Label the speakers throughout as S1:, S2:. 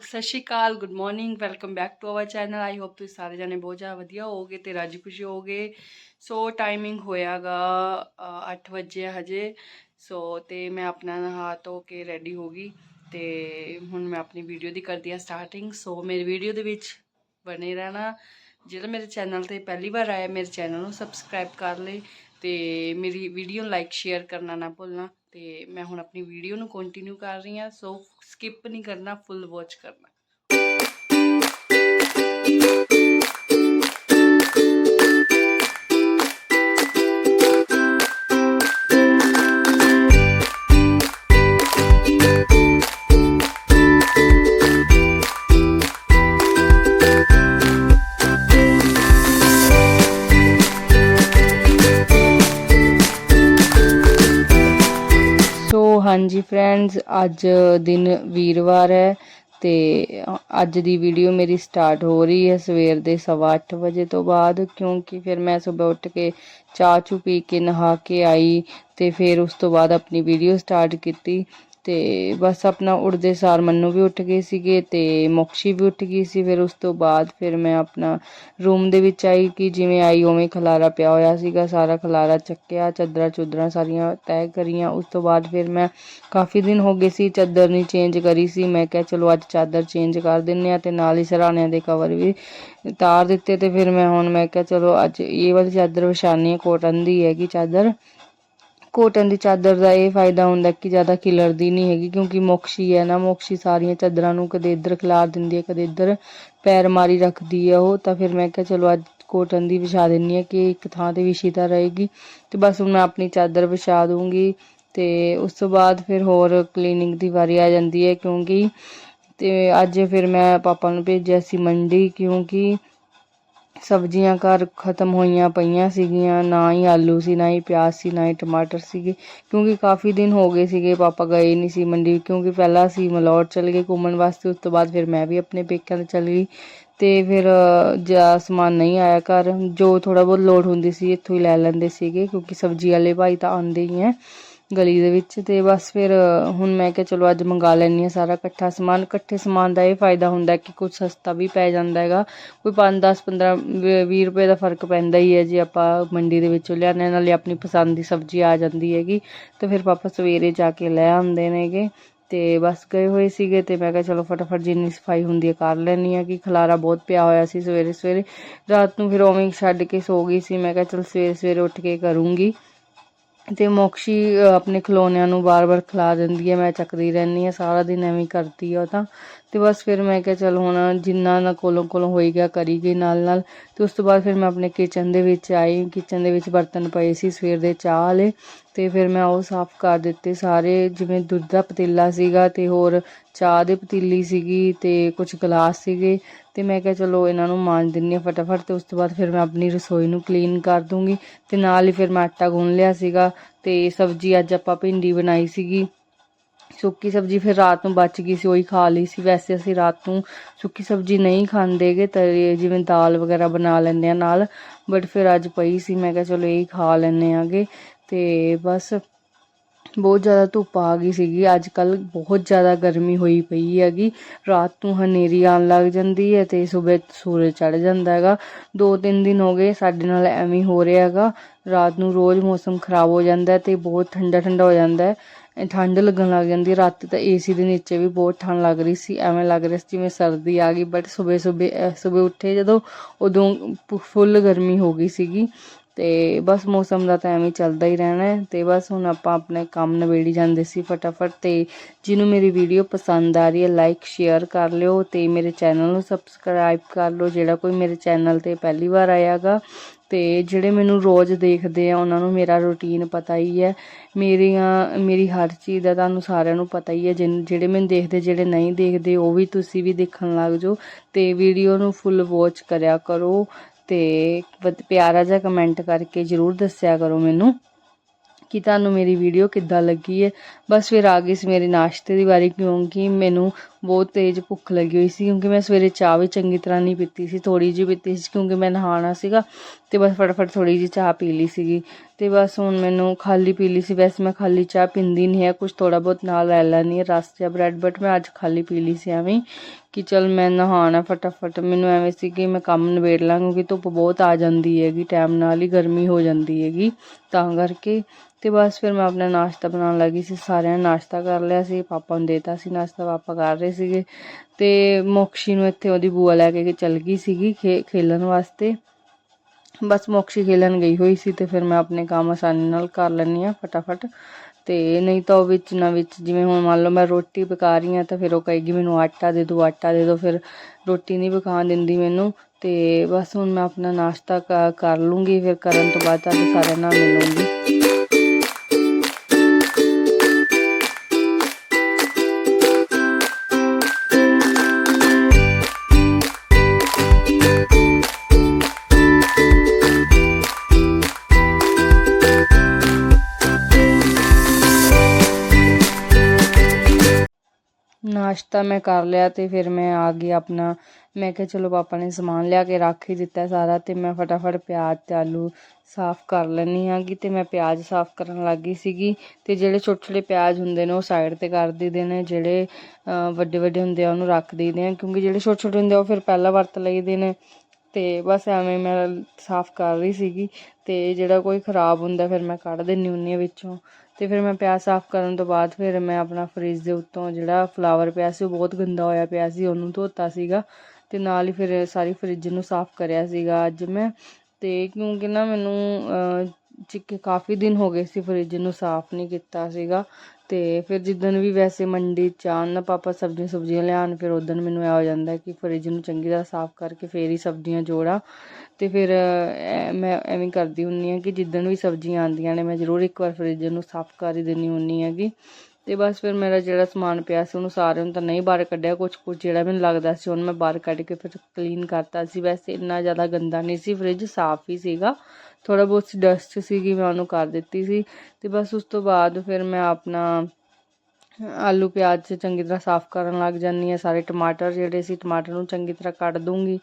S1: ਸਤਿ ਸ਼੍ਰੀ ਅਕਾਲ good morning welcome back to our channel I hope ਤੁਸੀਂ ਸਾਰੇ ਜਣੇ ਬਹੁਤ ਜ਼ਿਆਦਾ ਵਧੀਆ ਹੋਵੋਗੇ ਤੇ ਰਾਜੀ ਖੁਸ਼ੀ ਹੋਵੋਗੇ। ਸੋ ਟਾਈਮਿੰਗ ਹੋਇਆਗਾ 8 ਵਜੇ ਆ ਹਜੇ। ਸੋ ਤੇ ਮੈਂ ਆਪਣਾ ਨਹਾ ਧੋ ਕੇ ਰੈਡੀ ਹੋ ਗਈ ਤੇ ਹੁਣ ਮੈਂ ਆਪਣੀ ਵੀਡੀਓ ਦੀ ਕਰਦੀ ਆ ਸਟਾਰਟਿੰਗ ਸੋ ਮੇਰੀ ਵੀਡੀਓ ਦੇ ਵਿੱਚ ਬਣੇ ਰਹਿਣਾ। ਜਿਹੜਾ ਮੇਰੇ ਚੈਨਲ ਤੇ ਪਹਿਲੀ ਵਾਰ ਆਇਆ, ਮੇਰੇ ਚੈਨਲ ਨੂੰ ਸਬਸਕ੍ਰਾਈਬ ਕਰ ਲਈ ਤੇ ਮੇਰੀ ਵੀਡੀਓ ਲਾਈਕ ਸ਼ੇਅਰ ਕਰਨਾ ਨਾ ਭੁੱਲਣਾ। ਤੇ ਮੈਂ ਹੁਣ ਆਪਣੀ ਵੀਡੀਓ ਨੂੰ ਕੰਟੀਨਿਊ ਕਰ ਰਹੀ ਹਾਂ ਸੋ ਸਕਿਪ ਨਹੀਂ ਕਰਨਾ ਫੁੱਲ ਵਾਚ ਕਰਨਾ। ਹਾਂਜੀ ਫਰੈਂਡਸ ਅੱਜ ਦਿਨ ਵੀਰਵਾਰ ਹੈ ਤੇ ਅੱਜ ਦੀ ਵੀਡੀਓ ਮੇਰੀ ਸਟਾਰਟ ਹੋ ਰਹੀ ਹੈ ਸਵੇਰ ਦੇ 8:30 ਵਜੇ ਤੋਂ ਬਾਅਦ, ਕਿਉਂਕਿ ਫਿਰ ਮੈਂ ਸਵੇਰ ਉੱਠ ਕੇ ਚਾਹ ਚੂ ਪੀ ਕੇ ਨਹਾ ਕੇ ਆਈ ਤੇ ਫਿਰ ਉਸ ਤੋਂ ਬਾਅਦ ਆਪਣੀ ਵੀਡੀਓ ਸਟਾਰਟ ਕੀਤੀ। ਤੇ ਬਸ ਆਪਣਾ ਉੱਠਦੇ ਸਾਰ ਮੰਨੂ ਵੀ ਉੱਠ ਗਏ ਸੀਗੇ ਤੇ ਮੋਕਸ਼ੀ ਵੀ ਉੱਠ ਗਈ ਸੀ। ਫਿਰ ਉਸ ਤੋਂ ਬਾਅਦ ਫਿਰ ਮੈਂ ਆਪਣਾ ਰੂਮ ਦੇ ਵਿੱਚ ਆਈ ਕਿ ਜਿਵੇਂ ਆਈ ਉਵੇਂ ਖਲਾਰਾ ਪਿਆ ਹੋਇਆ ਸੀਗਾ। ਸਾਰਾ ਖਲਾਰਾ ਚੱਕਿਆ, ਚਾਦਰਾਂ ਚੁਦਰਾਂ ਸਾਰੀਆਂ ਤੈਅ ਕਰੀਆਂ। ਉਸ ਤੋਂ ਬਾਅਦ ਫਿਰ ਮੈਂ ਕਾਫੀ ਦਿਨ ਹੋ ਗਏ ਸੀ ਚਾਦਰ ਨਹੀਂ ਚੇਂਜ ਕਰੀ ਸੀ। ਮੈਂ ਕਿਹਾ ਚਲੋ ਅੱਜ ਚਾਦਰ ਚੇਂਜ ਕਰ ਦਿੰਨੇ ਆ ਤੇ ਨਾਲ ਹੀ ਸਰਾਣਿਆਂ ਦੇ ਕਵਰ ਵੀ ਤਾਰ ਦਿੱਤੇ ਤੇ ਫਿਰ ਮੈਂ ਹੁਣ ਮੈਂ ਕਿਹਾ ਚਲੋ ਅੱਜ ਇਹ ਵਾਲੀ ਚਾਦਰ ਵਿਛਾਣੀ ਹੈ ਕੋਟਨ ਦੀ ਹੈਗੀ ਚਾਦਰ। ਕੋਟਨ ਦੀ ਚਾਦਰ ਦਾ ਇਹ ਫਾਇਦਾ ਹੁੰਦਾ ਕਿ ਜ਼ਿਆਦਾ ਖਿਲਰਦੀ ਨਹੀਂ ਹੈਗੀ, ਕਿਉਂਕਿ ਮੋਕਸ਼ੀ ਹੈ ਨਾ, ਮੋਕਸ਼ੀ ਸਾਰੀਆਂ ਚਾਦਰਾਂ ਨੂੰ ਕਦੇ ਇੱਧਰ ਖਿਲਾਰ ਦਿੰਦੀ ਹੈ, ਕਦੇ ਇੱਧਰ ਪੈਰ ਮਾਰੀ ਰੱਖਦੀ ਹੈ ਉਹ। ਤਾਂ ਫਿਰ ਮੈਂ ਕਿਹਾ, ਚਲੋ ਅੱਜ ਕੋਟਨ ਦੀ ਵਿਛਾ ਦਿੰਨੀ ਹੈ ਕਿ ਇੱਕ ਥਾਂ ਤੇ ਵਿਛੀ ਤਾਂ ਰਹੇਗੀ। ਤੇ ਬਸ ਹੁਣ ਮੈਂ ਆਪਣੀ ਚਾਦਰ ਵਿਛਾ ਦੂੰਗੀ ਤੇ ਉਸ ਤੋਂ ਬਾਅਦ ਫਿਰ ਹੋਰ ਕਲੀਨਿੰਗ ਦੀ ਵਾਰੀ ਆ ਜਾਂਦੀ ਹੈ, ਕਿਉਂਕਿ ਤੇ ਅੱਜ ਫਿਰ ਮੈਂ ਪਾਪਾ ਨੂੰ ਭੇਜਿਆ ਸੀ ਮੰਡੀ, ਕਿਉਂਕਿ ਸਬਜ਼ੀਆਂ ਘਰ ਖਤਮ ਹੋਈਆਂ ਪਈਆਂ ਸੀਗੀਆਂ, ਨਾ ਹੀ ਆਲੂ ਸੀ, ਨਾ ਹੀ ਪਿਆਜ਼ ਸੀ, ਨਾ ਹੀ ਟਮਾਟਰ ਸੀਗੇ। ਕਿਉਂਕਿ ਕਾਫੀ ਦਿਨ ਹੋ ਗਏ ਸੀਗੇ, ਪਾਪਾ ਗਏ ਨਹੀਂ ਸੀ ਮੰਡੀ, ਕਿਉਂਕਿ ਪਹਿਲਾਂ ਅਸੀਂ ਮਲੌਟ ਚਲੇ ਗਏ ਘੁੰਮਣ ਵਾਸਤੇ, ਉਸ ਤੋਂ ਬਾਅਦ ਫਿਰ ਮੈਂ ਵੀ ਆਪਣੇ ਪੇਕਿਆਂ ਤੇ ਚਲੀ। ਗਈ ਤੇ ਫਿਰ, ਜਿਆ ਸਮਾਨ ਨਹੀਂ ਆਇਆ ਘਰ, ਜੋ ਥੋੜਾ ਬਹੁਤ ਲੋਡ ਹੁੰਦੀ ਸੀ, ਇੱਥੋਂ ਹੀ ਲੈ ਲੈਂਦੇ ਸੀਗੇ, ਕਿਉਂਕਿ ਸਬਜ਼ੀ ਵਾਲੇ ਭਾਈ ਤਾਂ ਆਉਂਦੇ ਹੀ ਹੈ ਗਲੀ ਦੇ ਵਿੱਚ ਤੇ ਬਸ ਫਿਰ, ਹੁਣ ਮੈਂ ਕਿਹਾ ਚਲੋ ਅੱਜ ਮੰਗਾ ਲੈਣੀ ਆ ਸਾਰਾ ਇਕੱਠਾ ਸਮਾਨ। ਇਕੱਠੇ ਸਮਾਨ ਦਾ ਇਹ ਫਾਇਦਾ ਹੁੰਦਾ ਕਿ ਕੁਝ ਸਸਤਾ ਵੀ ਪੈ ਜਾਂਦਾ ਹੈਗਾ। ਕੋਈ 5 10 15 20 ਰੁਪਏ ਦਾ ਫ਼ਰਕ ਪੈਂਦਾ ਹੀ ਹੈ ਜੇ। ਆਪਾਂ ਮੰਡੀ ਦੇ ਵਿੱਚੋਂ ਲਿਆਉਂਦੇ ਨਾਲੇ ਆਪਣੀ ਪਸੰਦ ਦੀ ਸਬਜ਼ੀ ਆ ਜਾਂਦੀ ਹੈਗੀ। ਤੇ ਫਿਰ ਪਾਪਾ ਸਵੇਰੇ ਜਾ ਕੇ ਲੈ ਆਉਂਦੇ ਨੇਗੇ। ਤੇ ਬਸ ਗਏ ਹੋਏ ਸੀਗੇ ਤੇ ਮੈਂ ਕਿਹਾ ਚਲੋ ਫਟਾਫਟ ਜਿੰਨੀ ਸਫ਼ਾਈ ਹੁੰਦੀ ਹੈ ਕਰ ਲੈਣੀ ਆ ਕਿ ਖਲਾਰਾ ਬਹੁਤ ਪਿਆ ਹੋਇਆ ਸੀ ਸਵੇਰੇ ਸਵੇਰੇ ਰਾਤ ਨੂੰ ਫਿਰ ਉਵੇਂ ਛੱਡ ਕੇ ਸੋ ਗਈ ਸੀ। ਮੈਂ ਕਿਹਾ ਚਲ ਸਵੇਰੇ ਸਵੇਰੇ ਉੱਠ ਕੇ ਕਰੂੰਗੀ। ਤੇ ਮੋਕਸ਼ੀ ਆਪਣੇ ਖਲੋਨਿਆਂ ਨੂੰ ਵਾਰ ਵਾਰ ਖਿਲਾ ਦਿੰਦੀ ਹੈ। ਮੈਂ ਚੱਕਦੀ ਰਹਿੰਦੀ ਹਾਂ, ਸਾਰਾ ਦਿਨ ਐਵੇਂ ਕਰਦੀ ਆ ਉਹ ਤਾਂ। ਤੇ ਬਸ ਫਿਰ ਮੈਂ ਕਿਹਾ ਚਲ ਹੁਣ ਜਿੰਨਾ ਨਾ ਕੋਲੋਂ ਕੋਲੋਂ ਹੋਈ ਗਿਆ ਕਰੀ ਗਈ ਨਾਲ ਨਾਲ। ਤੇ ਉਸ ਤੋਂ ਬਾਅਦ ਫਿਰ ਮੈਂ ਆਪਣੇ ਕਿਚਨ ਦੇ ਵਿੱਚ ਆਈ। ਕਿਚਨ ਦੇ ਵਿੱਚ ਬਰਤਨ ਪਏ ਸੀ, ਸਵੇਰ ਦੇ ਚਾਹ ਵਾਲੇ। ਤੇ ਫਿਰ ਮੈਂ ਉਹ ਸਾਫ਼ ਕਰ ਦਿੱਤੇ ਸਾਰੇ, ਜਿਵੇਂ ਦੁੱਧ ਦਾ ਪਤੀਲਾ ਸੀਗਾ ਤੇ ਹੋਰ ਚਾਹ ਦੇ ਪਤੀਲੀ ਸੀਗੀ ਤੇ ਕੁਝ ਗਲਾਸ ਸੀਗੇ। ਤੇ ਮੈਂ ਕਿਹਾ ਚਲੋ ਇਹਨਾਂ ਨੂੰ ਮਾਂਜ ਦਿੰਨੀ ਆ ਫਟਾਫਟ ਤੇ ਉਸ ਤੋਂ ਬਾਅਦ ਫਿਰ ਮੈਂ ਆਪਣੀ ਰਸੋਈ ਨੂੰ ਕਲੀਨ ਕਰ ਦੂੰਗੀ। ਤੇ ਨਾਲ ਹੀ ਫਿਰ ਮੈਂ ਆਟਾ ਗੁੰਨ ਲਿਆ ਸੀਗਾ ਤੇ ਸਬਜ਼ੀ ਅੱਜ ਆਪਾਂ ਭਿੰਡੀ ਬਣਾਈ ਸੀਗੀ। ਸੁੱਕੀ ਸਬਜ਼ੀ ਫਿਰ ਰਾਤ ਨੂੰ ਬਚ ਗਈ ਸੀ, ਉਹੀ ਖਾ ਲਈ ਸੀ। ਵੈਸੇ ਅਸੀਂ ਰਾਤ ਨੂੰ ਸੁੱਕੀ ਸਬਜ਼ੀ ਨਹੀਂ ਖਾਂਦੇਗੇ ਤੇ ਜਿਵੇਂ ਦਾਲ ਵਗੈਰਾ ਬਣਾ ਲੈਂਦੇ ਆ ਨਾਲ ਬਟ ਫਿਰ ਅੱਜ ਪਈ ਸੀ, ਮੈਂ ਕਿਹਾ ਚਲੋ ਇਹ ਖਾ ਲੈਣੇ ਆਗੇ ਤੇ ਬਸ ਬਹੁਤ ਜ਼ਿਆਦਾ ਧੁੱਪ ਆ ਗਈ ਸੀਗੀ। ਅੱਜ ਕੱਲ ਬਹੁਤ ਜ਼ਿਆਦਾ ਗਰਮੀ ਹੋਈ ਪਈ ਹੈਗੀ। ਰਾਤ ਨੂੰ ਹਨੇਰੀ ਆਉਣ ਲੱਗ ਜਾਂਦੀ ਹੈ ਤੇ ਸਵੇਰ, ਸੂਰਜ ਚੜ ਜਾਂਦਾ ਹੈਗਾ। ਦੋ ਤਿੰਨ ਦਿਨ ਹੋ ਗਏ ਸਾਡੇ ਨਾਲ ਐਵੇਂ ਹੋ ਰਿਹਾ ਹੈਗਾ। ਰਾਤ ਨੂੰ ਰੋਜ਼ ਮੌਸਮ ਖਰਾਬ ਹੋ ਜਾਂਦਾ ਤੇ ਬਹੁਤ ਠੰਡਾ ਠੰਡਾ ਹੋ ਜਾਂਦਾ ਠੰਡ ਲੱਗਣ ਲੱਗ ਜਾਂਦੀ ਹੈ ਰਾਤੀ ਤਾਂ ਏਸੀ ਦੇ ਨੀਚੇ ਵੀ ਬਹੁਤ ਠੰਡ ਲੱਗ ਰਹੀ ਸੀ, ਐਵੇਂ ਲੱਗ ਰਿਹਾ ਸੀ ਜਿਵੇਂ ਸਰਦੀ ਆ ਗਈ ਬਟ ਸਵੇਰ ਸਵੇਰ ਸਵੇਰ ਉੱਠੇ ਜਦੋਂ ਉਦੋਂ ਫੁੱਲ ਗਰਮੀ ਹੋ ਗਈ ਸੀਗੀ, ਤੇ ਬਸ ਮੌਸਮ ਦਾ ਤਾਂ ਐਵੇਂ ਚੱਲਦਾ ਹੀ ਰਹਿਣਾ ਹੈ, ਤੇ ਬਸ ਹੁਣ ਆਪਾਂ ਆਪਣੇ ਕੰਮ ਨਵੇੜੀ ਜਾਂਦੇ ਸੀ ਫਟਾਫਟ, ਤੇ ਜਿਹਨੂੰ ਮੇਰੀ ਵੀਡੀਓ ਪਸੰਦ ਆ ਰਹੀ ਹੈ ਲਾਈਕ ਸ਼ੇਅਰ ਕਰ ਲਿਓ, ਤੇ ਮੇਰੇ ਚੈਨਲ ਨੂੰ ਸਬਸਕ੍ਰਾਈਬ ਕਰ ਲਓ, ਜਿਹੜਾ ਕੋਈ ਮੇਰੇ ਚੈਨਲ ਤੇ ਪਹਿਲੀ ਵਾਰ ਆਇਆਗਾ ਤੇ ਜਿਹੜੇ ਮੈਨੂੰ ਰੋਜ਼ ਦੇਖਦੇ ਆ, ਉਹਨਾਂ ਨੂੰ ਮੇਰਾ ਰੁਟੀਨ ਪਤਾ ਹੀ ਹੈ। ਮੇਰੀਆਂ, ਮੇਰੀ ਹਰ ਚੀਜ਼ ਦਾ ਤੁਹਾਨੂੰ ਸਾਰਿਆਂ ਨੂੰ ਪਤਾ ਹੀ ਹੈ। ਜਿਹੜੇ ਮੈਨੂੰ ਦੇਖਦੇ, ਜਿਹੜੇ ਨਹੀਂ ਦੇਖਦੇ, ਉਹ ਵੀ ਤੁਸੀਂ ਵੀ ਦੇਖਣ ਲੱਗ ਜਾਓ ਤੇ ਵੀਡੀਓ ਨੂੰ ਫੁੱਲ ਵਾਚ ਕਰਿਆ ਕਰੋ ਤੇ ਪਿਆਰਾ ਜਿਹਾ ਕਮੈਂਟ ਕਰਕੇ ਜਰੂਰ ਦੱਸਿਆ ਕਰੋ ਮੈਨੂੰ ਕਿ ਤੁਹਾਨੂੰ ਮੇਰੀ ਵੀਡੀਓ ਕਿੱਦਾਂ ਲੱਗੀ ਹੈ। ਬਸ ਫਿਰ ਆ ਗਈ ਸੀ ਮੇਰੇ ਨਾਸ਼ਤੇ ਦੀ ਵਾਰੀ, ਕਿਉਂਕਿ ਮੈਨੂੰ ਬਹੁਤ ਤੇਜ਼ ਭੁੱਖ ਲੱਗੀ ਹੋਈ ਸੀ ਕਿਉਂਕਿ ਮੈਂ ਸਵੇਰੇ ਚਾਹ ਵੀ ਚੰਗੀ ਤਰ੍ਹਾਂ ਨਹੀਂ ਪੀਤੀ ਸੀ ਥੋੜੀ ਜਿਹੀ ਪੀਤੀ ਸੀ ਕਿਉਂਕਿ ਮੈਂ ਨਹਾਉਣਾ ਸੀਗਾ ਤੇ ਬਸ ਫਟਾਫਟ ਥੋੜੀ ਜਿਹੀ ਚਾਹ ਪੀ ਲਈ ਸੀਗੀ ਤੇ ਬਸ ਹੁਣ ਮੈਨੂੰ ਖਾਲੀ ਪੀ ਲਈ ਸੀ, ਵੈਸੇ ਮੈਂ ਖਾਲੀ ਚਾਹ ਪੀਂਦੀ ਨਹੀਂ ਹੈ ਕੁਝ ਥੋੜਾ ਬਹੁਤ ਨਾਲ ਲੈ ਲੈਣੀ ਹੈ, ਰਸ ਜਾਂ ਬ੍ਰੈਡ ਬਟ ਮੈਂ ਅੱਜ ਖਾਲੀ ਪੀ ਲਈ ਸੀ ਐਵੇਂ ਕਿ ਚਲ ਮੈਂ ਨਹਾਉਣਾ ਫਟਾਫਟ, ਮੈਨੂੰ ਐਵੇਂ ਸੀ ਕਿ ਮੈਂ ਕੰਮ ਨਿਬੇੜ ਲਾਂ ਕਿਉਂਕਿ ਧੁੱਪ ਬਹੁਤ ਆ ਜਾਂਦੀ ਹੈਗੀ ਟਾਈਮ ਨਾਲ ਹੀ ਗਰਮੀ ਹੋ ਜਾਂਦੀ ਹੈਗੀ ਤਾਂ ਕਰਕੇ ਤੇ ਬਸ ਫਿਰ ਮੈਂ ਆਪਣਾ ਨਾਸ਼ਤਾ ਬਣਾਉਣ ਲੱਗੀ ਸੀ, ਸਾਰਿਆਂ ਨੇ ਨਾਸ਼ਤਾ ਕਰ ਲਿਆ ਸੀ, ਪਾਪਾ ਨੂੰ ਦੇਤਾ ਸੀ, ਨਾਸ਼ਤਾ ਪਾਪਾ ਕਰ ਰਹੇ ਸੀਗੇ। ਤੇ ਮੋਕਸ਼ੀ ਨੂੰ ਇੱਥੇ ਉਹਦੀ ਬੂਆ ਲੈ ਕੇ ਚੱਲ ਗਈ ਸੀਗੀ ਖੇ, ਖੇਲਣ ਵਾਸਤੇ। ਬਸ ਮੋਕਸ਼ੀ ਖੇਲਣ ਗਈ ਹੋਈ ਸੀ ਤੇ ਫਿਰ ਮੈਂ ਆਪਣੇ ਕੰਮ ਆਸਾਨੀ ਨਾਲ ਕਰ ਲੈਂਦੀ ਆ ਫਟਾਫਟ। ਤੇ ਨਹੀਂ ਤਾਂ ਉਹ ਵਿੱਚ ਨਾ ਵਿੱਚ ਜਿਵੇਂ ਹੁਣ ਮੰਨ ਲਓ ਮੈਂ ਰੋਟੀ ਪਕਾ ਰਹੀ ਹਾਂ ਤਾਂ ਫਿਰ ਉਹ ਕਹੇਗੀ ਮੈਨੂੰ ਆਟਾ ਦੇ ਦਿਓ, ਆਟਾ ਦੇ ਦਿਓ। ਫਿਰ ਰੋਟੀ ਨਹੀਂ ਪਕਾਉਣ ਦਿੰਦੀ ਮੈਨੂੰ। ਤੇ ਬਸ ਹੁਣ ਮੈਂ ਆਪਣਾ ਨਾਸ਼ਤਾ ਕ- ਕਰ ਲੂੰਗੀ, ਫਿਰ ਕਰਨ ਤੋਂ ਬਾਅਦ ਤੁਹਾਡੇ ਸਾਰਿਆਂ ਨਾਲ ਮਿਲੂੰਗੀ। ਨਾਸ਼ਤਾ ਮੈਂ ਕਰ ਲਿਆ ਤੇ ਫਿਰ ਮੈਂ ਆ ਗਈ ਆਪਣਾ। ਮੈਂ ਕਿਹਾ ਚਲੋ ਪਾਪਾ ਨੇ ਸਮਾਨ ਲਿਆ ਕੇ ਰੱਖ ਹੀ ਦਿੱਤਾ ਸਾਰਾ ਤੇ ਮੈਂ ਫਟਾਫਟ ਪਿਆਜ਼ ਤੇ ਆਲੂ ਸਾਫ਼ ਕਰ ਲੈਣੀ ਆਂਗੀ ਤੇ ਮੈਂ ਪਿਆਜ਼ ਸਾਫ਼ ਕਰਨ ਲੱਗੀ ਸੀਗੀ ਤੇ ਜਿਹੜੇ ਛੋਟੇ ਛੋਟੇ ਪਿਆਜ਼ ਹੁੰਦੇ ਨੇ ਉਹ ਸਾਈਡ ਤੇ ਕਰ ਦਈਦੇ ਨੇ ਜਿਹੜੇ ਅਹ, ਵੱਡੇ ਵੱਡੇ ਹੁੰਦੇ ਆ ਉਹਨੂੰ ਰੱਖ ਦਈਦੇ ਆ ਕਿਉਂਕਿ ਜਿਹੜੇ ਛੋਟੇ ਛੋਟੇ ਹੁੰਦੇ ਆ ਉਹ ਫਿਰ ਪਹਿਲਾਂ ਵਰਤ ਲਈਦੇ ਨੇ। ਤੇ ਬਸ ਐਵੇਂ ਮੈਂ ਸਾਫ਼ ਕਰ ਰਹੀ ਸੀਗੀ ਤੇ ਜਿਹੜਾ ਕੋਈ ਖਰਾਬ ਹੁੰਦਾ ਫਿਰ ਮੈਂ ਕੱਢ ਦਿੰਨੀ ਹੁੰਨੀ ਆ ਵਿੱਚੋਂ। ਤੇ ਫਿਰ ਮੈਂ ਪਿਆ ਸਾਫ਼ ਕਰਨ ਤੋਂ ਬਾਅਦ ਫਿਰ ਮੈਂ ਆਪਣਾ ਫਰਿੱਜ ਦੇ ਉੱਤੋਂ ਜਿਹੜਾ ਫਲਾਵਰ ਪਿਆ ਸੀ ਉਹ ਬਹੁਤ ਗੰਦਾ ਹੋਇਆ ਪਿਆ ਸੀ, ਉਹਨੂੰ ਧੋਤਾ ਸੀਗਾ ਤੇ ਨਾਲ ਹੀ ਫਿਰ ਸਾਰੀ ਫਰਿੱਜ ਨੂੰ ਸਾਫ਼ ਕਰਿਆ ਸੀਗਾ ਅੱਜ ਮੈਂ। ਤੇ ਕਿਉਂਕਿ ਨਾ ਮੈਨੂੰ ਚਿੱਕੇ ਕਾਫੀ ਦਿਨ ਹੋ ਗਏ ਸੀ ਫਰਿੱਜ ਨੂੰ ਸਾਫ਼ ਨਹੀਂ ਕੀਤਾ ਸੀਗਾ। ਤੇ ਫਿਰ ਜਿੱਦਣ ਵੀ ਵੈਸੇ ਮੰਡੀ ਚ ਆਉਣ ਨਾ ਪਾਪਾ ਸਬਜ਼ੀਆਂ ਸੁਬਜ਼ੀਆਂ ਲਿਆਉਣ, ਫਿਰ ਉਦੋਂ ਮੈਨੂੰ ਇਹ ਹੋ ਜਾਂਦਾ ਕਿ ਫਰਿੱਜ ਨੂੰ ਚੰਗੀ ਤਰ੍ਹਾਂ ਸਾਫ਼ ਕਰਕੇ ਫੇਰ ਹੀ ਸਬਜ਼ੀਆਂ ਜੋੜਾਂ। ਤੇ ਫਿਰ ਮੈਂ ਐਵੇਂ ਕਰਦੀ ਹੁੰਨੀ ਆ ਕਿ ਜਿੱਦਣ ਵੀ ਸਬਜ਼ੀਆਂ ਆਉਂਦੀਆਂ ਨੇ, ਮੈਂ ਜ਼ਰੂਰ ਇੱਕ ਵਾਰ ਫਰਿੱਜ ਨੂੰ ਸਾਫ਼ ਕਰ ਹੀ ਦਿੰਦੀ ਹੁੰਨੀ ਹੈਗੀ। ਤੇ ਬਸ ਫਿਰ ਮੇਰਾ ਜਿਹੜਾ ਸਮਾਨ ਪਿਆ ਸੀ ਉਹਨੂੰ ਸਾਰਿਆਂ ਨੂੰ ਤਾਂ ਨਹੀਂ ਬਾਹਰ ਕੱਢਿਆ ਕੁਝ ਕੁਝ ਜਿਹੜਾ ਮੈਨੂੰ ਲੱਗਦਾ ਸੀ ਉਹਨੂੰ ਮੈਂ ਬਾਹਰ ਕੱਢ ਕੇ ਫਿਰ ਕਲੀਨ ਕਰਤਾ ਸੀ। ਵੈਸੇ ਇੰਨਾ ਜ਼ਿਆਦਾ ਗੰਦਾ ਨਹੀਂ ਸੀ ਫਰਿੱਜ ਸਾਫ਼ ਹੀ ਸੀਗਾ। ਥੋੜਾ ਬਹੁਤ ਡਸਟ ਸੀਗੀ, ਮੈਂ ਉਹਨੂੰ ਕਰ ਦਿੱਤੀ ਸੀ ਤੇ ਬਸ ਉਸ ਤੋਂ ਬਾਅਦ ਫਿਰ ਮੈਂ ਆਪਣਾ ਆਲੂ ਪਿਆਜ਼ ਚੰਗੀ ਤਰ੍ਹਾਂ ਸਾਫ਼ ਕਰਨ ਲੱਗ ਜਾਂਦੀ ਹਾਂ। ਸਾਰੇ ਟਮਾਟਰ ਜਿਹੜੇ ਸੀ, ਟਮਾਟਰ ਨੂੰ ਚੰਗੀ ਤਰ੍ਹਾਂ ਕੱਟ ਦੂੰਗੀ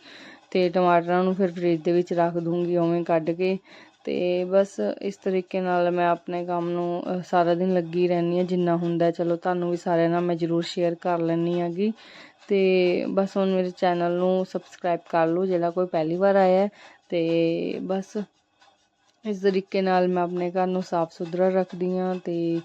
S1: ਤੇ ਟਮਾਟਰਾਂ ਨੂੰ ਫਿਰ ਫ੍ਰਿਜ ਦੇ ਵਿੱਚ ਰੱਖ ਦੂੰਗੀ, ਉਵੇਂ ਕੱਢ ਕੇ ਤੇ ਬਸ ਇਸ ਤਰੀਕੇ ਨਾਲ ਮੈਂ ਆਪਣੇ ਕੰਮ ਨੂੰ ਸਾਰਾ ਦਿਨ ਲੱਗੀ ਰਹਿੰਦੀ ਹਾਂ, ਜਿੰਨਾ ਹੁੰਦਾ ਚਲੋ, ਤੁਹਾਨੂੰ ਵੀ ਸਾਰਿਆਂ ਨਾਲ ਮੈਂ ਜ਼ਰੂਰ ਸ਼ੇਅਰ ਕਰ ਲੈਂਦੀ ਹੈਗੀ। ਤੇ ਬਸ ਹੁਣ ਮੇਰੇ ਚੈਨਲ ਨੂੰ ਸਬਸਕ੍ਰਾਈਬ ਕਰ ਲਓ, ਜਿਹੜਾ ਕੋਈ ਪਹਿਲੀ ਵਾਰ ਆਇਆ ਹੈ। ਤੇ ਬਸ ਇਸ ਤਰੀਕੇ ਨਾਲ ਮੈਂ ਆਪਣੇ ਘਰ ਨੂੰ ਸਾਫ਼ ਸੁਥਰਾ ਰੱਖਦੀ ਹਾਂ ਤੇ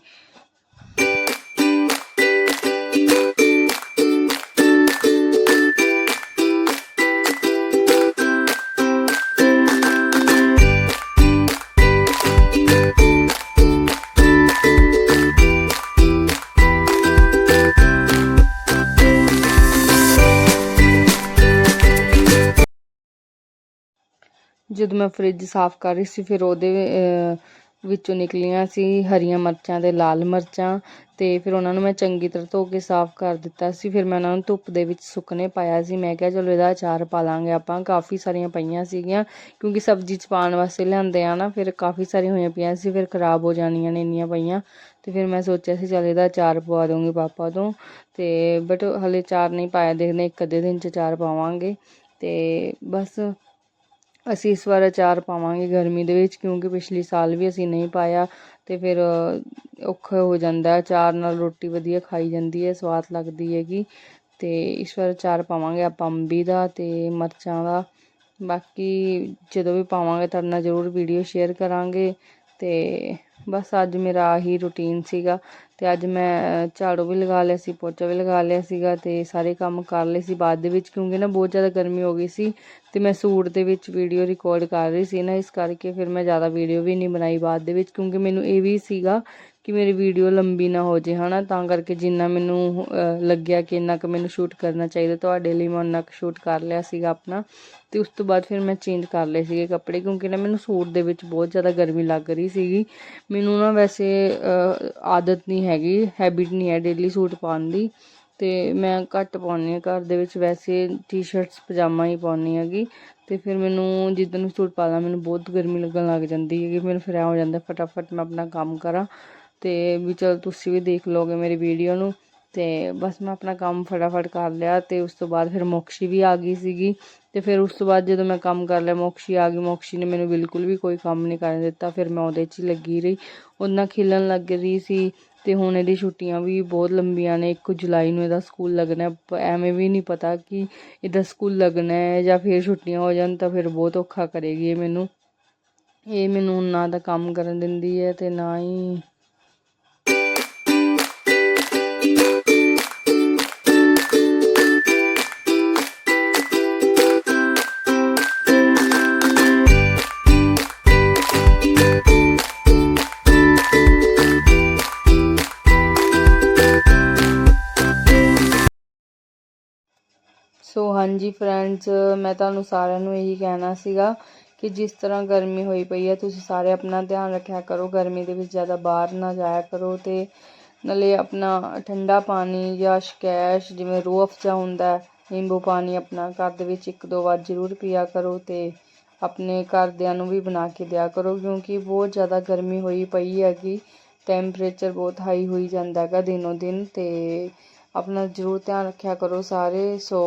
S1: ਜਦੋਂ ਮੈਂ ਫਰਿੱਜ ਸਾਫ਼ ਕਰ ਰਹੀ ਸੀ, ਫਿਰ ਉਹਦੇ ਵਿੱਚੋਂ ਨਿਕਲੀਆਂ ਸੀ ਹਰੀਆਂ ਮਿਰਚਾਂ ਅਤੇ ਲਾਲ ਮਿਰਚਾਂ ਅਤੇ ਫਿਰ ਉਹਨਾਂ ਨੂੰ ਮੈਂ ਚੰਗੀ ਤਰ੍ਹਾਂ ਧੋ ਕੇ ਸਾਫ਼ ਕਰ ਦਿੱਤਾ ਸੀ। ਫਿਰ ਮੈਂ ਉਹਨਾਂ ਨੂੰ ਧੁੱਪ ਦੇ ਵਿੱਚ ਸੁੱਕਣੇ ਪਾਇਆ ਸੀ। ਮੈਂ ਕਿਹਾ, ਚਲੋ, ਇਹਦਾ ਅਚਾਰ ਪਾ ਲਾਂਗੇ ਆਪਾਂ। ਕਾਫੀ ਸਾਰੀਆਂ ਪਈਆਂ ਸੀਗੀਆਂ, ਕਿਉਂਕਿ ਸਬਜ਼ੀ 'ਚ ਪਾਉਣ ਵਾਸਤੇ ਲਿਆਂਦੇ ਆ ਨਾ, ਫਿਰ ਕਾਫੀ ਸਾਰੀਆਂ ਹੋਈਆਂ ਪਈਆਂ ਸੀ, ਫਿਰ ਖਰਾਬ ਹੋ ਜਾਣੀਆਂ ਨੇ ਇੰਨੀਆਂ ਪਈਆਂ। ਅਤੇ ਫਿਰ ਮੈਂ ਸੋਚਿਆ ਸੀ, ਚਲ, ਇਹਦਾ ਅਚਾਰ ਪਵਾ ਦੂੰਗੀ ਪਾਪਾ ਤੋਂ। ਅਤੇ ਬਟ ਹਲੇ ਅਚਾਰ ਨਹੀਂ ਪਾਇਆ, ਦੇਖਦੇ ਇੱਕ ਅੱਧੇ ਦਿਨ 'ਚ ਅਚਾਰ ਪਾਵਾਂਗੇ। ਅਤੇ ਬਸ ਅਸੀਂ ਇਸ ਵਾਰ ਅਚਾਰ ਪਾਵਾਂਗੇ ਗਰਮੀ ਦੇ ਵਿੱਚ, ਕਿਉਂਕਿ ਪਿਛਲੇ ਸਾਲ ਵੀ ਅਸੀਂ ਨਹੀਂ ਪਾਇਆ ਤੇ ਫਿਰ ਔਖਾ ਹੋ ਜਾਂਦਾ ਹੈ। ਅਚਾਰ ਨਾਲ ਰੋਟੀ ਵਧੀਆ ਖਾਈ ਜਾਂਦੀ ਹੈ, ਸਵਾਦ ਲੱਗਦੀ ਹੈਗੀ ਤੇ ਇਸ ਵਾਰ ਅਚਾਰ ਪਾਵਾਂਗੇ ਆਪਾਂ ਅੰਬੀ ਦਾ ਤੇ ਮਿਰਚਾਂ ਦਾ ਬਾਕੀ ਜਦੋਂ ਵੀ ਪਾਵਾਂਗੇ, ਤੁਹਾਡੇ ਨਾਲ ਜ਼ਰੂਰ ਵੀਡੀਓ ਸ਼ੇਅਰ ਕਰਾਂਗੇ ਤੇ ਬਸ ਅੱਜ ਮੇਰਾ ਆਹੀ ਰੁਟੀਨ ਸੀਗਾ ਤੇ ਅੱਜ ਮੈਂ ਝਾੜੂ ਵੀ ਲਗਾ ਲਿਆ ਸੀ, ਪੋਚਾ ਵੀ ਲਗਾ ਲਿਆ ਸੀਗਾ ਤੇ ਸਾਰੇ ਕੰਮ ਕਰ ਲਏ ਸੀ ਬਾਅਦ ਦੇ ਵਿੱਚ ਕਿਉਂਕਿ ਨਾ ਬਹੁਤ ਜ਼ਿਆਦਾ ਗਰਮੀ ਹੋ ਗਈ ਸੀ ਤੇ ਮੈਂ ਸੂਟ ਦੇ ਵਿੱਚ ਵੀਡੀਓ ਰਿਕਾਰਡ ਕਰ ਰਹੀ ਸੀ ਨਾ, ਇਸ ਕਰਕੇ ਫਿਰ ਮੈਂ ਜ਼ਿਆਦਾ ਵੀਡੀਓ ਵੀ ਨਹੀਂ ਬਣਾਈ ਬਾਅਦ ਦੇ ਵਿੱਚ ਕਿਉਂਕਿ ਮੈਨੂੰ ਇਹ ਵੀ ਸੀਗਾ ਕਿ ਮੇਰੀ ਵੀਡੀਓ ਲੰਬੀ ਨਾ ਹੋ ਜੇ, ਹਨਾ? ਤਾਂ ਕਰਕੇ ਜਿੰਨਾ ਮੈਨੂੰ ਲੱਗਿਆ ਕਿ ਇੰਨਾ ਕੁ ਮੈਨੂੰ ਸ਼ੂਟ ਕਰਨਾ ਚਾਹੀਦਾ, ਤੁਹਾਡੇ ਲਈ ਮੈਂ ਉਹਨਾਂ ਕੁ ਸ਼ੂਟ ਕਰ ਲਿਆ ਸੀਗਾ ਆਪਣਾ। ਤੇ ਉਸ ਤੋਂ ਬਾਅਦ ਫਿਰ ਮੈਂ ਚੇਂਜ ਕਰ ਲਏ ਸੀਗੇ ਕੱਪੜੇ, ਕਿਉਂਕਿ ਨਾ ਮੈਨੂੰ ਸੂਟ ਦੇ ਵਿੱਚ ਬਹੁਤ ਜ਼ਿਆਦਾ ਗਰਮੀ ਲੱਗ ਰਹੀ ਸੀਗੀ। ਮੈਨੂੰ ਨਾ ਵੈਸੇ ਆਦਤ ਨਹੀਂ ਹੈਗੀ ਹੈਬਿਟ ਨਹੀਂ ਹੈ ਡੇਲੀ ਸੂਟ ਪਾਉਣ ਦੀ। ਤੇ ਮੈਂ ਘੱਟ ਪਾਉਂਦੀ ਹਾਂ, ਘਰ ਦੇ ਵਿੱਚ ਵੈਸੇ ਟੀ-ਸ਼ਰਟਸ ਪਜਾਮਾ ਹੀ ਪਾਉਂਦੀ ਹੈਗੀ। ਤੇ ਫਿਰ ਮੈਨੂੰ ਜਿੱਦਣ ਸੂਟ ਪਾ ਲਾਂ, ਮੈਨੂੰ ਬਹੁਤ ਗਰਮੀ ਲੱਗਣ ਲੱਗ ਜਾਂਦੀ ਹੈਗੀ ਮੈਨੂੰ ਫਿਰ ਹੋ ਜਾਂਦਾ, ਫਟਾਫਟ ਮੈਂ ਆਪਣਾ ਕੰਮ ਕਰਾਂ। ਤੇ ਵੀ ਚਲ ਤੁਸੀਂ ਵੀ ਦੇਖ ਲਓਗੇ ਮੇਰੀ ਵੀਡੀਓ ਨੂੰ। ਤੇ ਬਸ ਮੈਂ ਆਪਣਾ ਕੰਮ ਫਟਾਫਟ ਕਰ ਲਿਆ ਤੇ ਉਸ ਤੋਂ ਬਾਅਦ ਫਿਰ ਮੋਕਸ਼ੀ ਵੀ ਆ ਗਈ ਸੀਗੀ। ਤੇ ਫਿਰ ਉਸ ਤੋਂ ਬਾਅਦ ਜਦੋਂ ਮੈਂ ਕੰਮ ਕਰ ਲਿਆ, ਮੋਕਸ਼ੀ ਆ ਗਈ, ਮੋਕਸ਼ੀ ਨੇ ਮੈਨੂੰ ਬਿਲਕੁਲ ਵੀ ਕੋਈ ਕੰਮ ਨਹੀਂ ਕਰਨ ਦਿੱਤਾ। ਫਿਰ ਮੈਂ ਉਹਦੇ 'ਚ ਹੀ ਲੱਗੀ ਰਹੀ। ਉਹਨਾਂ ਖੇਲਣ ਲੱਗ ਰਹੀ ਸੀ ਤੇ ਹੁਣ ਇਹਦੀ ਛੁੱਟੀਆਂ ਵੀ ਬਹੁਤ ਲੰਬੀਆਂ ਨੇ। 1 ਜੁਲਾਈ ਨੂੰ ਇਹਦਾ ਸਕੂਲ ਲੱਗਣਾ ਪ- ਐਵੇਂ ਵੀ ਨਹੀਂ ਪਤਾ ਕਿ ਇਹਦਾ ਸਕੂਲ ਲੱਗਣਾ ਹੈ ਜਾਂ ਫਿਰ ਛੁੱਟੀਆਂ ਹੋ ਜਾਣ ਤਾਂ ਫਿਰ ਬਹੁਤ ਔਖਾ ਕਰੇਗੀ ਇਹ ਮੈਨੂੰ। ਇਹ ਮੈਨੂੰ ਨਾ ਤਾਂ ਕੰਮ ਕਰਨ ਦਿੰਦੀ ਹੈ ਤੇ ਨਾ ਹੀ ਹਾਂਜੀ ਫਰੈਂਡਸ ਮੈਂ ਤੁਹਾਨੂੰ ਸਾਰਿਆਂ ਨੂੰ ਇਹੀ ਕਹਿਣਾ ਸੀਗਾ ਕਿ ਜਿਸ ਤਰ੍ਹਾਂ ਗਰਮੀ ਹੋਈ ਪਈ ਹੈ ਤੁਸੀਂ ਸਾਰੇ ਆਪਣਾ ਧਿਆਨ ਰੱਖਿਆ ਕਰੋ ਗਰਮੀ ਦੇ ਵਿੱਚ ਜ਼ਿਆਦਾ ਬਾਹਰ ਨਾ ਜਾਇਆ ਕਰੋ ਤੇ ਨਾਲੇ ਆਪਣਾ ਠੰਡਾ ਪਾਣੀ ਜਾਂ ਸ਼ਕੈਸ਼ ਜਿਵੇਂ ਰੂਹ ਅਫਜ਼ਾ ਹੁੰਦਾ ਹੈ, ਨਿੰਬੂ ਪਾਣੀ ਆਪਣਾ ਘਰ ਦੇ ਵਿੱਚ ਇੱਕ ਦੋ ਵਾਰ ਜ਼ਰੂਰ ਪੀਆ ਕਰੋ ਤੇ ਆਪਣੇ ਘਰਦਿਆਂ ਨੂੰ ਵੀ ਬਣਾ ਕੇ ਦਿਆ ਕਰੋ ਕਿਉਂਕਿ ਬਹੁਤ ਜ਼ਿਆਦਾ ਗਰਮੀ ਹੋਈ ਪਈ ਹੈਗੀ ਟੈਂਪਰੇਚਰ ਬਹੁਤ ਹਾਈ ਹੋਈ ਜਾਂਦਾ ਹੈਗਾ ਦਿਨੋਂ ਦਿਨ ਤੇ ਆਪਣਾ ਜ਼ਰੂਰ ਧਿਆਨ ਰੱਖਿਆ ਕਰੋ ਸਾਰੇ ਸੋ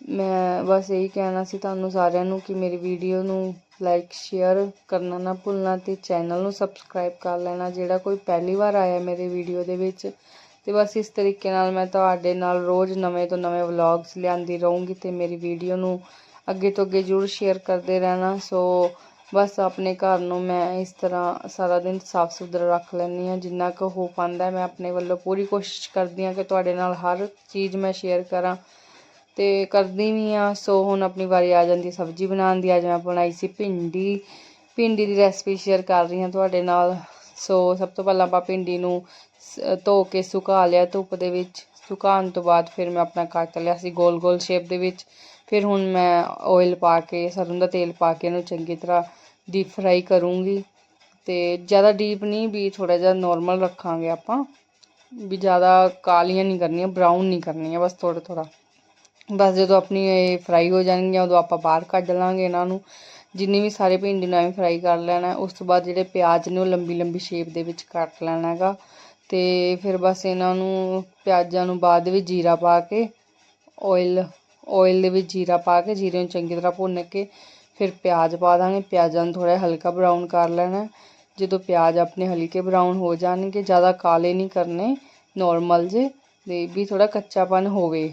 S1: ਮੈਂ ਬਸ ਇਹੀ ਕਹਿਣਾ ਸੀ ਤੁਹਾਨੂੰ ਸਾਰਿਆਂ ਨੂੰ ਕਿ ਮੇਰੀ ਵੀਡੀਓ ਨੂੰ ਲਾਈਕ ਸ਼ੇਅਰ ਕਰਨਾ ਨਾ ਭੁੱਲਣਾ ਤੇ ਚੈਨਲ ਨੂੰ ਸਬਸਕ੍ਰਾਈਬ ਕਰ ਲੈਣਾ, ਜਿਹੜਾ ਕੋਈ ਪਹਿਲੀ ਵਾਰ ਆਇਆ ਮੇਰੇ ਵੀਡੀਓ ਦੇ ਵਿੱਚ। ਤੇ ਬਸ ਇਸ ਤਰੀਕੇ ਨਾਲ ਮੈਂ ਤੁਹਾਡੇ ਨਾਲ ਰੋਜ਼ ਨਵੇਂ ਤੋਂ ਨਵੇਂ ਵਲੌਗਸ ਲਿਆਂਦੀ ਰਹੂੰਗੀ ਤੇ ਮੇਰੀ ਵੀਡੀਓ ਨੂੰ ਅੱਗੇ ਤੋਂ ਅੱਗੇ ਜ਼ਰੂਰ ਸ਼ੇਅਰ ਕਰਦੇ ਰਹਿਣਾ। ਸੋ ਬਸ ਆਪਣੇ ਘਰ ਨੂੰ ਮੈਂ ਇਸ ਤਰ੍ਹਾਂ ਸਾਰਾ ਦਿਨ ਸਾਫ਼ ਸੁਥਰਾ ਰੱਖ ਲੈਂਦੀ ਹਾਂ। ਜਿੰਨਾ ਕੁ ਹੋ ਪਾਉਂਦਾ ਮੈਂ ਆਪਣੇ ਵੱਲੋਂ ਪੂਰੀ ਕੋਸ਼ਿਸ਼ ਕਰਦੀ ਹਾਂ ਕਿ ਤੁਹਾਡੇ ਨਾਲ ਹਰ ਚੀਜ਼ ਮੈਂ ਸ਼ੇਅਰ ਕਰਾਂ। ਤੇ ਕਰਦੀ ਵੀ ਆ। ਸੋ ਹੁਣ ਆਪਣੀ ਵਾਰੀ ਆ ਜਾਂਦੀ ਸਬਜ਼ੀ ਬਣਾਉਣ ਦੀ। ਅੱਜ ਮੈਂ ਬਣਾਈ ਸੀ ਭਿੰਡੀ। ਭਿੰਡੀ ਦੀ ਰੈਸਪੀ ਸ਼ੇਅਰ ਕਰ ਰਹੀ ਹਾਂ ਤੁਹਾਡੇ ਨਾਲ। ਸੋ ਸਭ ਤੋਂ ਪਹਿਲਾਂ ਆਪਾਂ ਭਿੰਡੀ ਨੂੰ ਸ- ਧੋ ਕੇ ਸੁਕਾ ਲਿਆ ਧੁੱਪ ਦੇ ਵਿੱਚ। ਸੁਕਾਉਣ ਤੋਂ ਬਾਅਦ ਫਿਰ ਮੈਂ ਆਪਣਾ ਕੱਟ ਲਿਆ ਸੀ ਗੋਲ ਗੋਲ ਸ਼ੇਪ ਦੇ ਵਿੱਚ। ਫਿਰ ਹੁਣ ਮੈਂ ਆਇਲ ਪਾ ਕੇ, ਸਰੋਂ ਦਾ ਤੇਲ ਪਾ ਕੇ ਇਹਨੂੰ ਚੰਗੀ ਤਰ੍ਹਾਂ ਡੀਪ ਫਰਾਈ ਕਰੂੰਗੀ। ਤੇ ਜ਼ਿਆਦਾ ਡੀਪ ਨਹੀਂ, ਵੀ ਥੋੜਾ ਜਿਹਾ ਨਾਰਮਲ ਰੱਖਾਂਗੇ ਆਪਾਂ। ਵੀ ਜ਼ਿਆਦਾ ਕਾਲੀਆਂ ਨਹੀਂ ਕਰਨੀਆਂ ਬਰਾਊਨ ਨਹੀਂ ਕਰਨੀਆਂ, ਬਸ ਥੋੜਾ ਥੋੜਾ ਬਸ ਜਦੋਂ ਆਪਣੀ ਇਹ ਫਰਾਈ ਹੋ ਜਾਣਗੀਆਂ, ਉਦੋਂ ਆਪਾਂ ਬਾਹਰ ਕੱਢ ਲਾਂਗੇ ਇਹਨਾਂ ਨੂੰ। ਜਿੰਨੀ ਵੀ ਸਾਰੇ ਭਿੰਡੀ ਨੂੰ ਐਵੇਂ ਫਰਾਈ ਕਰ ਲੈਣਾ, ਉਸ ਤੋਂ ਬਾਅਦ ਜਿਹੜੇ ਪਿਆਜ਼ ਨੇ ਉਹ ਲੰਬੀ ਲੰਬੀ ਸ਼ੇਪ ਦੇ ਵਿੱਚ ਕੱਟ ਲੈਣਾ ਹੈਗਾ। ਤੇ ਫਿਰ ਬਸ ਇਹਨਾਂ ਨੂੰ ਪਿਆਜ਼ਾਂ ਨੂੰ ਬਾਅਦ ਦੇ ਵਿੱਚ ਜੀਰਾ ਪਾ ਕੇ ਆਇਲ ਆਇਲ ਦੇ ਵਿੱਚ ਜੀਰਾ ਪਾ ਕੇ, ਜੀਰੇ ਨੂੰ ਚੰਗੀ ਤਰ੍ਹਾਂ ਭੁੰਨ ਕੇ ਫਿਰ ਪਿਆਜ਼ ਪਾ ਦਾਂਗੇ। ਪਿਆਜ਼ਾਂ ਨੂੰ ਥੋੜਾ ਹਲਕਾ ਬਰਾਊਨ ਕਰ ਲੈਣਾ। ਜਦੋਂ ਪਿਆਜ਼ ਆਪਣੇ ਹਲਕੇ ਬਰਾਊਨ ਹੋ ਜਾਣਗੇ, ਜ਼ਿਆਦਾ ਕਾਲੇ ਨਹੀਂ ਕਰਨੇ ਨਾਰਮਲ ਜੇ ਤੇ ਵੀ ਥੋੜਾ ਕੱਚਾਪਨ ਹੋਵੇ।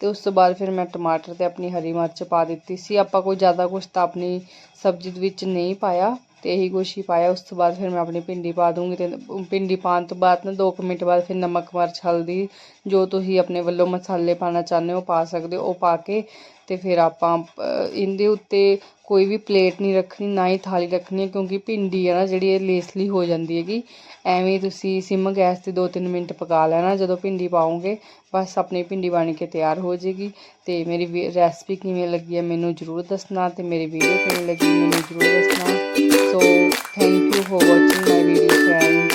S1: ਤੇ ਉਸ ਤੋਂ ਬਾਅਦ ਫਿਰ ਮੈਂ ਟਮਾਟਰ ਤੇ ਆਪਣੀ ਹਰੀ ਮਿਰਚ ਪਾ ਦਿੱਤੀ ਸੀ। ਆਪਾਂ ਕੋਈ ਜ਼ਿਆਦਾ ਕੁਛ ਤਾਂ ਆਪਣੀ ਸਬਜ਼ੀ ਦੇ ਵਿੱਚ ਨਹੀਂ ਪਾਇਆ ਤੇ ਇਹੀ ਕੁਛ ਹੀ ਪਾਇਆ। ਉਸ ਤੋਂ ਬਾਅਦ ਫਿਰ ਮੈਂ ਆਪਣੀ ਭਿੰਡੀ ਪਾ ਦੂੰਗੀ ਤੇ ਭਿੰਡੀ ਪਾਉਣ ਤੋਂ ਬਾਅਦ ਨਾ 2 ਮਿੰਟ ਬਾਅਦ ਫਿਰ ਨਮਕ, ਮਿਰਚ, ਹਲਦੀ ਜੋ ਤੁਸੀਂ ਆਪਣੇ ਵੱਲੋਂ ਮਸਾਲੇ ਪਾਣਾ ਚਾਹੁੰਦੇ ਹੋ ਪਾ ਸਕਦੇ ਹੋ, ਉਹ ਪਾ ਕੇ ਅਤੇ ਫਿਰ ਆਪਾਂ ਇਹਦੇ ਉੱਤੇ ਕੋਈ ਵੀ ਪਲੇਟ ਨਹੀਂ ਰੱਖਣੀ, ਨਾ ਹੀ ਥਾਲੀ ਰੱਖਣੀ ਹੈ, ਕਿਉਂਕਿ ਭਿੰਡੀ ਹੈ ਨਾ, ਜਿਹੜੀ ਇਹ ਲੇਸਲੀ ਹੋ ਜਾਂਦੀ ਹੈਗੀ। ਐਵੇਂ ਤੁਸੀਂ ਸਿਮ ਗੈਸ ਤੇ 2-3 ਮਿੰਟ ਪਕਾ ਲੈਣਾ, ਜਦੋਂ ਭਿੰਡੀ ਪਾਓਗੇ, ਬਸ ਆਪਣੀ ਭਿੰਡੀ ਬਣ ਕੇ ਤਿਆਰ ਹੋ ਜਾਏਗੀ ਤੇ ਮੇਰੀ ਰੈਸਪੀ ਕਿਵੇਂ ਲੱਗੀ ਹੈ, ਮੈਨੂੰ ਜਰੂਰ ਦੱਸਣਾ, ਤੇ ਮੇਰੀ ਵੀਡੀਓ ਕਿਵੇਂ ਲੱਗੀ, ਮੈਨੂੰ ਜਰੂਰ ਦੱਸਣਾ। So thank you for watching my video friends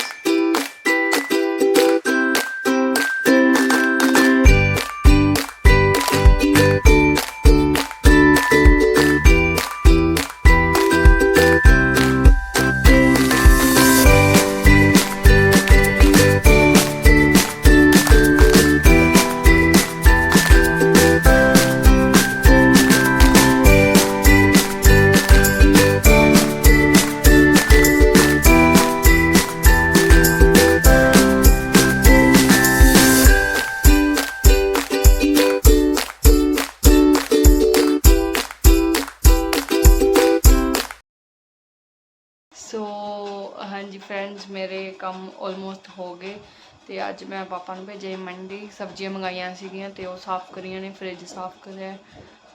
S1: ਹਾਂਜੀ ਫਰੈਂਡਸ ਮੇਰੇ ਕੰਮ ਆਲਮੋਸਟ ਹੋ ਗਏ ਤੇ ਅੱਜ ਮੈਂ ਪਾਪਾ ਨੂੰ ਭੇਜੇ ਮੰਡੀ ਸਬਜ਼ੀਆਂ ਮੰਗਾਈਆਂ ਸੀਗੀਆਂ ਤੇ ਉਹ ਸਾਫ਼ ਕਰੀਆਂ ਨੇ ਫ੍ਰਿਜ ਸਾਫ਼ ਕਰਿਆ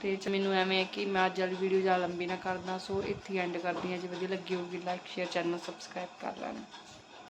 S1: ਤੇ ਮੈਨੂੰ ਐਵੇਂ ਹੈ ਕਿ ਮੈਂ ਅੱਜ ਵਾਲੀ ਵੀਡੀਓ ਜ਼ਿਆਦਾ ਲੰਬੀ ਨਾ ਕਰਦਾ ਸੋ ਇੱਥੇ ਐਂਡ ਕਰਦੀ ਹਾਂ ਜੇ, ਵਧੀਆ ਲੱਗੀ ਹੋਊਗੀ ਲਾਈਕ ਸ਼ੇਅਰ ਚੈਨਲ ਸਬਸਕ੍ਰਾਈਬ ਕਰ ਲੈਣਾ।